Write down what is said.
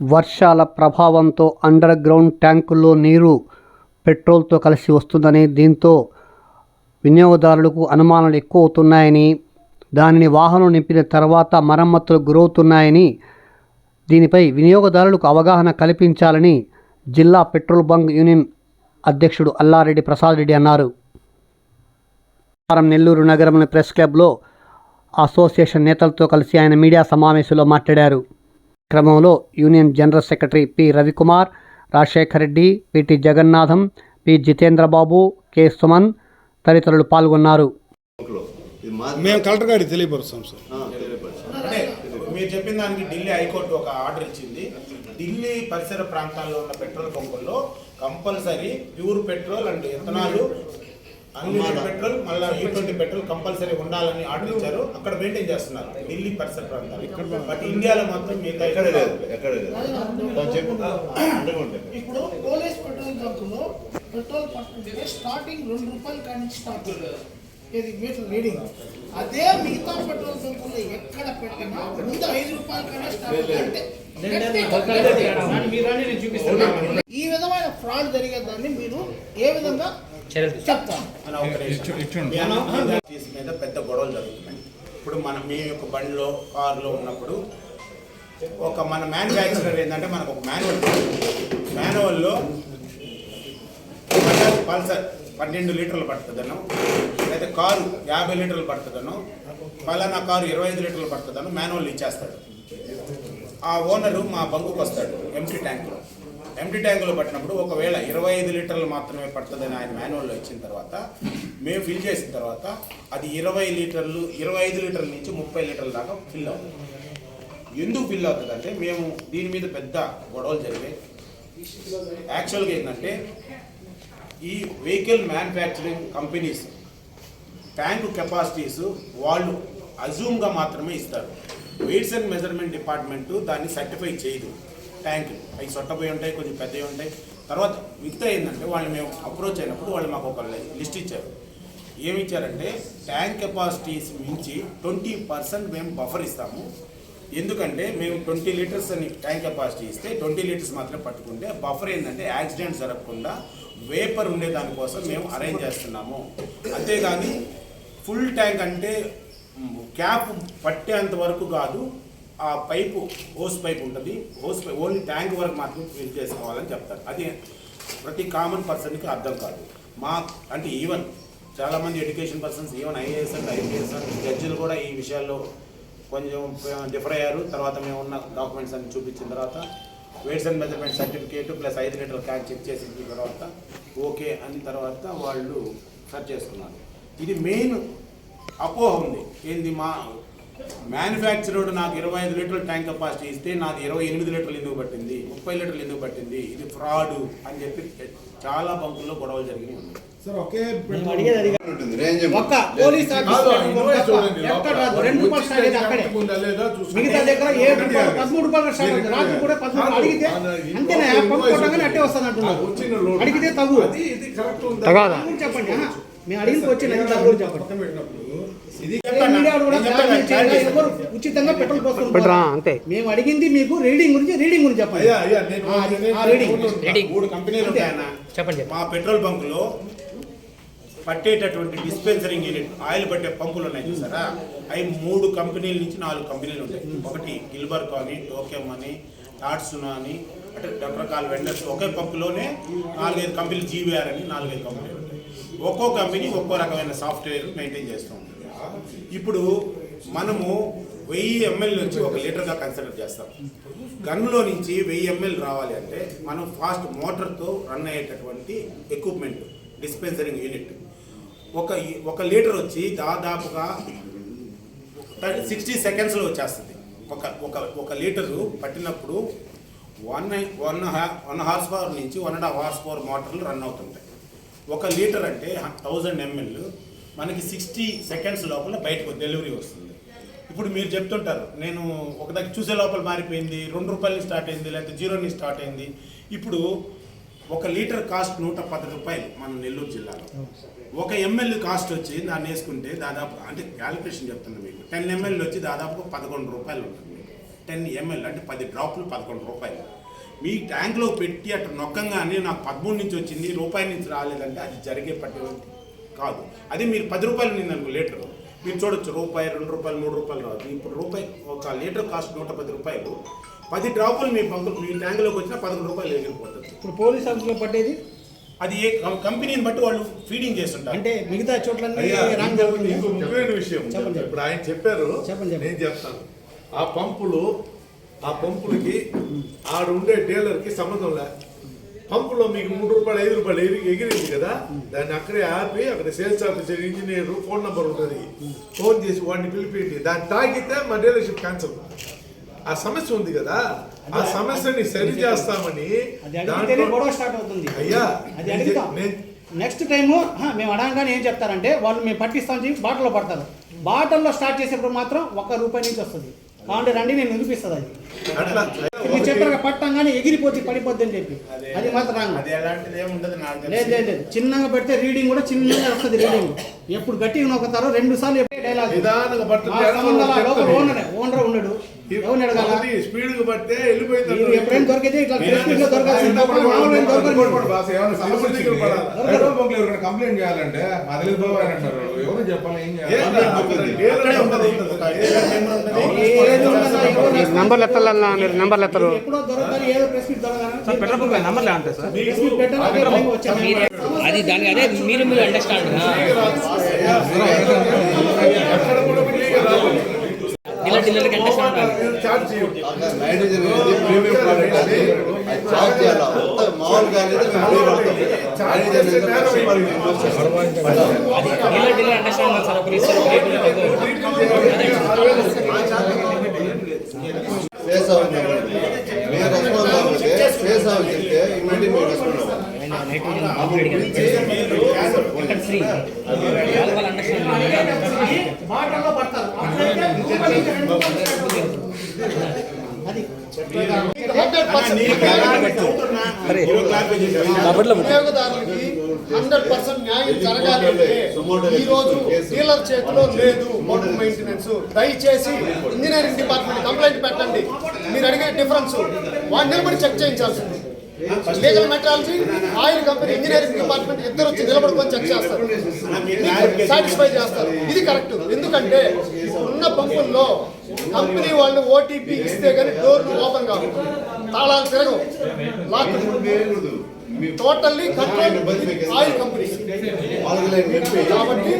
వర్షాల ప్రభావంతో under ground ట్యాంకుల్లో నీరు పెట్రోల్తో కలిసి వస్తుందని దీంతో వినియోగదారులకు అనుమానాలు ఎక్కువ అవుతున్నాయని దానిని వాహనం నింపిన తర్వాత మరమ్మతులు గురవుతున్నాయని దీనిపై వినియోగదారులకు అవగాహన కల్పించాలని జిల్లా పెట్రోల్ బంక్ యూనియన్ అధ్యక్షుడు అల్లారెడ్డి ప్రసాద్ రెడ్డి అన్నారు. నెల్లూరు నగరంలోని ప్రెస్ క్లబ్లో అసోసియేషన్ నేతలతో కలిసి ఆయన మీడియా సమావేశంలో మాట్లాడారు. క్రమంలో union general secretary P. Ravikumar Rajasekhar Reddy PT Jagannatham P. Jitendrababu K. Suman తదితరులు పాల్గొన్నారు. మేము కలెక్టర్ గారికి తెలియపరుస్తాం సార్. మీరు చెప్పిన దానికి ఢిల్లీ హైకోర్టు ఒక ఆర్డర్ ఇచ్చింది. ఢిల్లీ పరిసర ప్రాంతాల్లో ఉన్న petrol పంపుల్లో compulsory pure petrol and ethanol unlimited petrol మళ్ళీ ఈ ట్వంటీ పెట్రోల్ కంపల్సరీ ఉండాలని ఆర్డర్ ఇచ్చారు అక్కడ మెయింటైన్ చేస్తున్నారు. ఢిల్లీ పరిసర ప్రాంతాలు. బట్ ఇండియాలో మాత్రం మిగతా ఎక్కడ లేదు ఎక్కడ. ఇప్పుడు పోలీస్ పెట్రోల్ బంకులో పెట్రోల్ పట్టుకుంటే స్టార్టింగ్ రెండు రూపాయల కాడి నుంచి స్టార్ట్ ఇది మీటర్ రీడింగ్. అదే మిగతా పెట్రోల్ బంకుల్లో ఎక్కడ పెట్టినా ముందు ఐదు రూపాయల కన్నా స్టార్ట్ అంటే ఈ విధమైన ఫ్రాడ్ జరిగేదాన్ని మీరు ఏ విధంగా చెప్తారు? ఒక తీసి మీద పెద్ద గొడవలు జరుగుతున్నాయి. ఇప్పుడు మనం మీ యొక్క బండిలో కారులో ఉన్నప్పుడు ఒక మన మ్యానుఫ్యాక్చరర్ ఏంటంటే మనకు ఒక మాన్యువల్ మాన్యువల్లో పల్సర్ పన్నెండు లీటర్లు పడుతుందను లేదా కారు యాభై లీటర్లు పడుతుందను పలానా కారు ఇరవై ఐదు లీటర్లు పడుతుందను మాన్యువల్ ఇచ్చేస్తాడు. ఆ ఓనరు మా బంకుకు వస్తాడు ఎంటీ ట్యాంకులో ఎంటీ ట్యాంకులో పట్టినప్పుడు ఒకవేళ ఇరవై ఐదు లీటర్లు మాత్రమే పడుతుందని ఆయన మాన్యువల్లో ఇచ్చిన తర్వాత మేము ఫిల్ చేసిన తర్వాత అది ఇరవై లీటర్లు ఇరవై ఐదు లీటర్ల నుంచి ముప్పై లీటర్ల దాకా ఫిల్ అవుతుంది. ఎందుకు ఫిల్ అవుతుందంటే మేము దీని మీద పెద్ద గొడవలు జరిగాయి. యాక్చువల్గా ఏంటంటే ఈ vehicle manufacturing companies tank capacities వాళ్ళు అజూమ్గా మాత్రమే ఇస్తారు. వెయిట్స్ అండ్ మెజర్మెంట్ డిపార్ట్మెంటు దాన్ని సర్టిఫై చేయదు. ట్యాంక్. అవి సొట్టపోయి ఉంటాయి కొంచెం పెద్దవి ఉంటాయి. తర్వాత మిగతా ఏంటంటే వాళ్ళు మేము అప్రోచ్ అయినప్పుడు వాళ్ళు మాకు ఒక లిస్ట్ ఇచ్చారు. ఏమి ఇచ్చారంటే ట్యాంక్ కెపాసిటీస్ మించి ట్వంటీ పర్సెంట్ మేము బఫర్ ఇస్తాము. ఎందుకంటే మేము ట్వంటీ లీటర్స్ అని ట్యాంక్ కెపాసిటీ ఇస్తే ట్వంటీ లీటర్స్ మాత్రం పట్టుకుంటే బఫర్ ఏంటంటే యాక్సిడెంట్ జరగకుండా వేపర్ ఉండే దానికోసం మేము అరేంజ్ చేస్తున్నాము. అంతేగాని ఫుల్ ట్యాంక్ అంటే క్యాప్ పట్టేంత వరకు కాదు ఆ పైపు హోస్ పైప్ ఉంటుంది. హోస్ పైప్ ఓన్లీ ట్యాంక్ వరకు మాత్రం ఫిల్ చేసుకోవాలని చెప్తారు. అది ప్రతి కామన్ పర్సన్కి అర్థం కాదు. మా అంటే ఈవెన్ చాలామంది education persons even IAS and IPS and జడ్జిలు కూడా ఈ విషయాల్లో కొంచెం డిఫర్ అయ్యారు. తర్వాత మేము ఉన్న డాక్యుమెంట్స్ అన్ని చూపించిన తర్వాత weights and measurement certificate plus ఐదు లీటర్ క్యాన్ చెక్ చేసిన తర్వాత ఓకే అని తర్వాత వాళ్ళు సర్చ్ చేసుకున్నారు. ఇది మెయిన్ అపోహ ఉంది. ఏంది మా మ్యానుఫ్యాక్చర్డ్ నాకు ఇరవై ఐదు లీటర్ల ట్యాంక్ కెపాసిటీ ఇస్తే నాది ఇరవై ఎనిమిది లీటర్లు ఎందుకు పట్టింది? ముప్పై లీటర్లు ఎందుకు పట్టింది? ఇది ఫ్రాడ్ అని చెప్పి చాలా బంకుల్లో గొడవలు జరిగినాయి. అడిగితే నాకు తగు చెప్పండి. మేము అడిగితే వచ్చిన తగు చెప్పండి. ఉచితంగా పెట్రోల్ పోతారు. అంతే. మేము అడిగింది మీకు రీడింగ్ గురించి రీడింగ్ గురించి చెప్పండి. మూడు కంపెనీలు ఉంటాయన్న. చెప్పండి మా పెట్రోల్ బంకులో పట్టేటటువంటి డిస్పెన్సరింగ్ యూనిట్ ఆయిల్ పట్టే పంపులు ఉన్నాయి చూసారా? అవి మూడు కంపెనీల నుంచి నాలుగు కంపెనీలు ఉంటాయి. ఒకటి గిల్బర్గ్ అని టోకెమ్ అని టాట్సునా అని అంటే రకరకాల వెండర్స్ ఒకే పంపులోనే నాలుగైదు కంపెనీలు జీవీఆర్ అని నాలుగైదు కంపెనీలు ఉంటాయి. ఒక్కో కంపెనీ ఒక్కో రకమైన సాఫ్ట్వేర్ మెయింటైన్ చేస్తూ ఇప్పుడు మనము వెయ్యి ఎంఎల్ నుంచి ఒక లీటర్గా కన్సిడర్ చేస్తాం. గన్లో నుంచి వెయ్యి ఎంఎల్ రావాలి అంటే మనం ఫాస్ట్ మోటార్తో రన్ అయ్యేటటువంటి ఎక్విప్మెంట్ డిస్పెన్సరింగ్ యూనిట్ ఒక ఒక లీటర్ వచ్చి దాదాపుగా సిక్స్టీ సెకండ్స్లో వచ్చేస్తుంది. ఒక ఒక ఒక లీటరు పట్టినప్పుడు one one one horse power నుంచి one and half horse power మోటార్లు రన్ అవుతుంటాయి. ఒక లీటర్ అంటే థౌజండ్ ఎంఎల్ మనకి సిక్స్టీ సెకండ్స్ లోపల బయటకు డెలివరీ వస్తుంది. ఇప్పుడు మీరు చెప్తుంటారు నేను ఒక దగ్గర చూసే లోపల మారిపోయింది రెండు రూపాయలు స్టార్ట్ అయింది లేకపోతే జీరోని స్టార్ట్ అయింది. ఇప్పుడు ఒక లీటర్ కాస్ట్ నూట పది రూపాయలు మన నెల్లూరు జిల్లాలో. ఒక ఎంఎల్ కాస్ట్ వచ్చి దాన్ని వేసుకుంటే దాదాపు అంటే క్యాలిక్యులేషన్ చెప్తున్నా మీకు టెన్ ఎంఎల్ వచ్చి దాదాపు పదకొండు రూపాయలు ఉంటుంది టెన్ ఎంఎల్ అంటే పది డ్రాప్లు పదకొండు రూపాయలు. మీ ట్యాంక్లో పెట్టి అటు నొక్కంగానే నాకు పదమూడు నుంచి వచ్చింది రూపాయి నుంచి రాలేదంటే అది జరిగే పట్టి కాదు. అదే మీరు పది రూపాయలు నిన్న అనుకో లీటర్. మీరు చూడొచ్చు రూపాయి రెండు రూపాయలు మూడు రూపాయలు రాదు. ఇప్పుడు రూపాయి ఒక లీటర్ కాస్ట్ నూట పది రూపాయలు. పది డ్రాపులు మీ పంపు మీ ట్యాంకులోకి వచ్చినా పదకొండు రూపాయలు ఎగిరిపోతుంది ఇప్పుడు పోలీస్ ఆఫీస్లో పట్టేది అది ఏ కంపెనీని బట్టి వాళ్ళు ఫీడింగ్ చేస్తుంటారు. అంటే మిగతా చోట్లన్నీ అయ్యా, రాంగ్ ఇంకో- జరుగుతుంది ఇంకో ముఖ్యమైన విషయం చెప్పండి. ఇప్పుడు ఆయన చెప్పారు చెప్పండి, చెప్పండి. నేను చెప్తాను. ఆ పంపులు ఆ పంపులకి ఆడ ఉండే డీలర్కి సంబంధం లే. పంపులో మీకు మూడు రూపాయలు ఐదు రూపాయలు ఎగిరి ఎగిరింది కదా? దాన్ని అక్కడే ఆపి అక్కడ sales officer engineer phone number ఉంటుంది. ఫోన్ చేసి వాడిని పిలిపిండి దాన్ని తాగితే మా డీలర్షిప్ క్యాన్సల్ ఆ సమస్య ఉంది కదా? ఆ సమస్యని సరి చేస్తామని అయ్యా నెక్స్ట్ టైం మేము అడగగానే ఏం చెప్తారంటే వాళ్ళు మేము పట్టిస్తాం చెప్పి బాటిల్లో పడతారు. బాటిల్లో స్టార్ట్ చేసేప్పుడు మాత్రం ఒక్క రూపాయి నుంచి వస్తుంది. కావండి రండి నేను నిరూపిస్తుంది అది అట్లా మీరు చెప్పారు పట్టంగానే ఎగిరిపోతే పడిపోద్ది అని చెప్పి అది మాత్రం రాంగ్ అది ఎలాంటిది ఏమి ఉండదు నాకు లేదు తెలిసి. లేదు లేదు చిన్నగా పెడితే రీడింగ్ కూడా చిన్నగా వస్తుంది రీడింగ్ ఎప్పుడు గట్టిగా నొక్కుతారో రెండు సార్లు ఎప్పుడే డైలాగ్ నిదానంగా పట్టు ఆ సంబంధాల లోపల ఓనర్ ఓనర్ ఉన్నాడు ఎవరిని అడగాల స్పీడ్గా పట్టే వెళ్ళిపోయింది మీరు ఎప్పుడైనా దొరికితే ఇట్లా ప్రెస్ మీట్లో దొరకాల్సింది తప్ప మామూలుగా ఏం దొరకదు. బాస్ ఏమైనా సమస్య సమస్య దగ్గర పడాలి. వచ్చింది. పెట్రోల్ బంక్లో ఎవరైనా కంప్లైంట్ చేయాలంటే మా దగ్గర పోవాలి అంటారు ఎవరు చెప్పాలి ఏం ఏం చేయాలి లేదు, అక్కడ అక్కడే ఉంటుంది ఒక డీలర్ నెంబర్ ఉంటుంది. ఏది వస్తారు? నంబర్లు ఎత్తాలన్నా మీరు నంబర్లు ఎత్తరు. అదే వచ్చాను అది దానికి అదే మీరు మీరు అండర్స్టాండ్ ఎక్కడ మీరు రెస్పాన్స్ అవుట్ చెప్తే ఇమ్మీడియట్ మీరు అండర్స్టాండ్ బాటల్లో పడతారు. వినియోగదారులకి హండ్రెడ్ పర్సెంట్ న్యాయం జరగాలి ఈ రోజు డీలర్ చేతిలో లేదు మోటార్ మెయింటెనెన్స్. దయచేసి ఇంజనీరింగ్ డిపార్ట్మెంట్ కంప్లైంట్ పెట్టండి. మీరు అడిగే డిఫరెన్స్ వాడిని నిలబడి check చేయించాల్సింది. Legal metrology oil company engineering department ఇద్దరు వచ్చి నిలబడుకొని చెక్ చేస్తారు. సాటిస్ఫై చేస్తారు. ఇది కరెక్ట్ ఎందుకంటే ఉన్న పంపుల్లో కంపెనీ వాళ్ళు ఓటీపీ ఇస్తే కానీ డోర్లు ఓపెన్ కావు. తాళాలు తిరగవు. Lock totally control oil company కాబట్టి